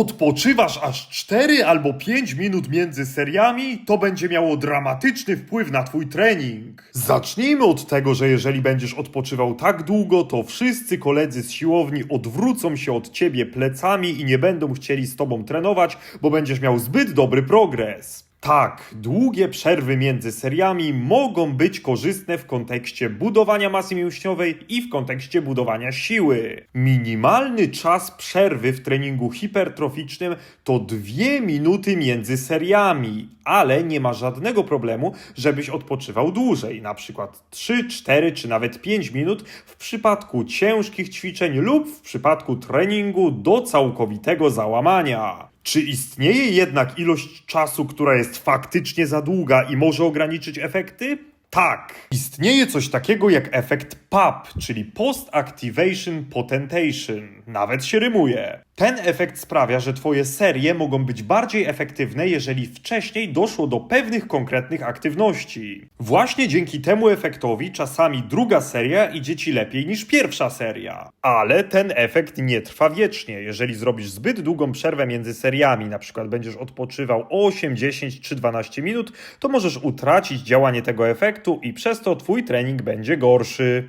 odpoczywasz aż 4 albo 5 minut między seriami, to będzie miało dramatyczny wpływ na twój trening. Zacznijmy od tego, że jeżeli będziesz odpoczywał tak długo, to wszyscy koledzy z siłowni odwrócą się od ciebie plecami i nie będą chcieli z tobą trenować, bo będziesz miał zbyt dobry progres. Tak, długie przerwy między seriami mogą być korzystne w kontekście budowania masy mięśniowej i w kontekście budowania siły. Minimalny czas przerwy w treningu hipertroficznym to dwie minuty między seriami, ale nie ma żadnego problemu, żebyś odpoczywał dłużej, na przykład 3, 4 czy nawet 5 minut w przypadku ciężkich ćwiczeń lub w przypadku treningu do całkowitego załamania. Czy istnieje jednak ilość czasu, która jest faktycznie za długa i może ograniczyć efekty? Tak. Istnieje coś takiego jak efekt PAP, czyli Post Activation Potentation. Nawet się rymuje. Ten efekt sprawia, że Twoje serie mogą być bardziej efektywne, jeżeli wcześniej doszło do pewnych konkretnych aktywności. Właśnie dzięki temu efektowi czasami druga seria idzie Ci lepiej niż pierwsza seria. Ale ten efekt nie trwa wiecznie. Jeżeli zrobisz zbyt długą przerwę między seriami, na przykład będziesz odpoczywał 8, 10 czy 12 minut, to możesz utracić działanie tego efektu i przez to Twój trening będzie gorszy.